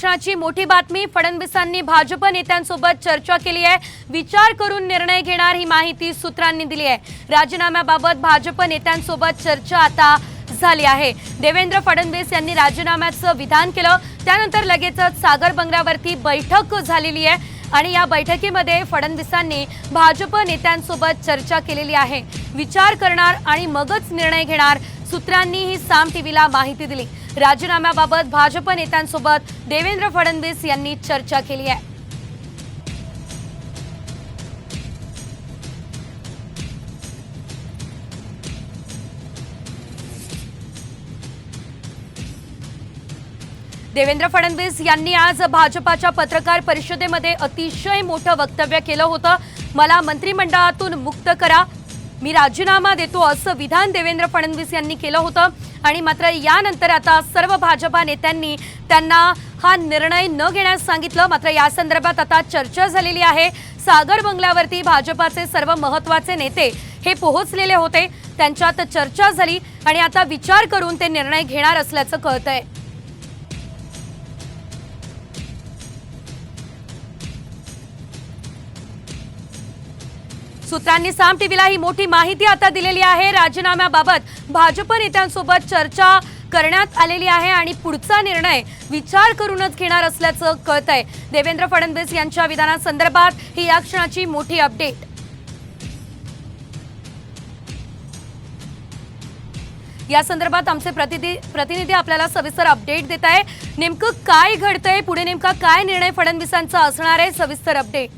आरक्षणाची मोठी बातमी. फडणवीसांनी भाजप नेत्यांसोबत चर्चा केली आहे. विचार करून निर्णय घेणार ही माहिती सूत्रांनी दिली आहे. राजीनाम्याबाबत भाजप नेत्यांसोबत चर्चा आता झाली आहे. देवेंद्र फडणवीस यांनी राजीनाम्याचं विधान केलं. त्यानंतर लगेचच सागर बंगल्यावरती बैठक झालेली आहे. आणि या बैठकीमध्ये फडणवीसांनी भाजप नेत्यांसोबत चर्चा केलेली आहे. विचार करणार आणि मगच निर्णय घेणार सूत्रांनी ही साम टीव्हीला माहिती दिली. राजीनाम्याबाबत भाजप नेत्यांसोबत देवेंद्र फडणवीस यांनी चर्चा केली आहे. देवेंद्र फडणवीस यांनी आज भाजपाच्या पत्रकार परिषदेमध्ये अतिशय मोठं वक्तव्य केलं होतं. मला मंत्रिमंडळातून मुक्त करा. मी राजीनामा देतो असं विधान देवेंद्र फडणवीस यांनी केलं होतं. आणि मात्र यानंतर आता सर्व भाजपा नेत्यांनी त्यांना हा निर्णय न घेण्यास सांगितलं. मात्र या संदर्भात आता चर्चा झालेली आहे. सागर बंगल्यावरती भाजपाचे सर्व महत्त्वाचे नेते हे पोहोचलेले होते. त्यांच्यात चर्चा झाली आणि आता विचार करून ते निर्णय घेणार असल्याचं कळतंय. सूत्रांनी साम टीव्हीला ही मोठी माहिती आता दिलेली आहे. राजीनाम्याबाबत भाजप नेत्यांसोबत चर्चा करण्यात आलेली आहे आणि पुढचा निर्णय विचार करूनच घेणार असल्याचं कळत आहे देवेंद्र फडणवीस यांच्या विधानासंदर्भात ही या क्षणाची मोठी अपडेट. या संदर्भात आमचे प्रतिनिधी प्रतिनिधी आपल्याला सविस्तर अपडेट देत आहे नेमकं काय घडतंय? पुढे नेमका काय निर्णय फडणवीसांचा असणार आहे? सविस्तर अपडेट.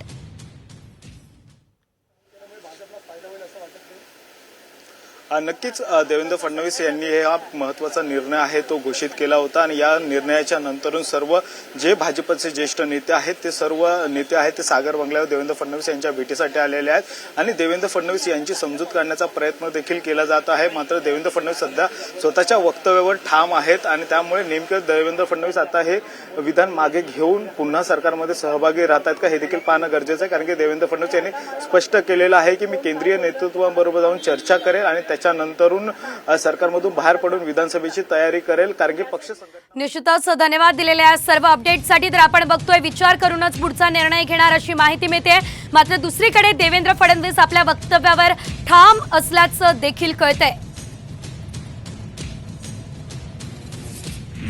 नक्कीच देवेंद्र फडणवीस यांनी हा महत्त्वाचा निर्णय आहे तो घोषित केला होता आणि या निर्णयाच्या नंतरून सर्व जे भाजपचे ज्येष्ठ नेते आहेत ते सर्व नेते आहेत ते सागर बंगल्यावर देवेंद्र फडणवीस यांच्या भेटीसाठी आलेले आहेत आणि देवेंद्र फडणवीस यांची समजूत काढण्याचा प्रयत्न देखील केला जात आहे. मात्र देवेंद्र फडणवीस सध्या स्वतःच्या वक्तव्यावर ठाम आहेत आणि त्यामुळे नेमकं देवेंद्र फडणवीस आता हे विधान मागे घेऊन पुन्हा सरकारमध्ये सहभागी राहतात का हे देखील पाहणं गरजेचं आहे. कारण की देवेंद्र फडणवीस यांनी स्पष्ट केलेलं आहे की मी केंद्रीय नेतृत्वाबरोबर जाऊन चर्चा करेल आणि त्याच्यानंतरून सरकारमधून बाहेर पडून विधानसभेची तयारी करेल कारण की पक्ष निश्चितच धन्यवाद दिलेल्या सर्व अपडेटसाठी तर आपण बघतोय विचार करूनच पुढचा निर्णय घेणार अशी माहिती मिळते. मात्र दुसरीकडे देवेंद्र फडणवीस आपल्या वक्तव्यावर ठाम असल्याचं देखील कळतंय.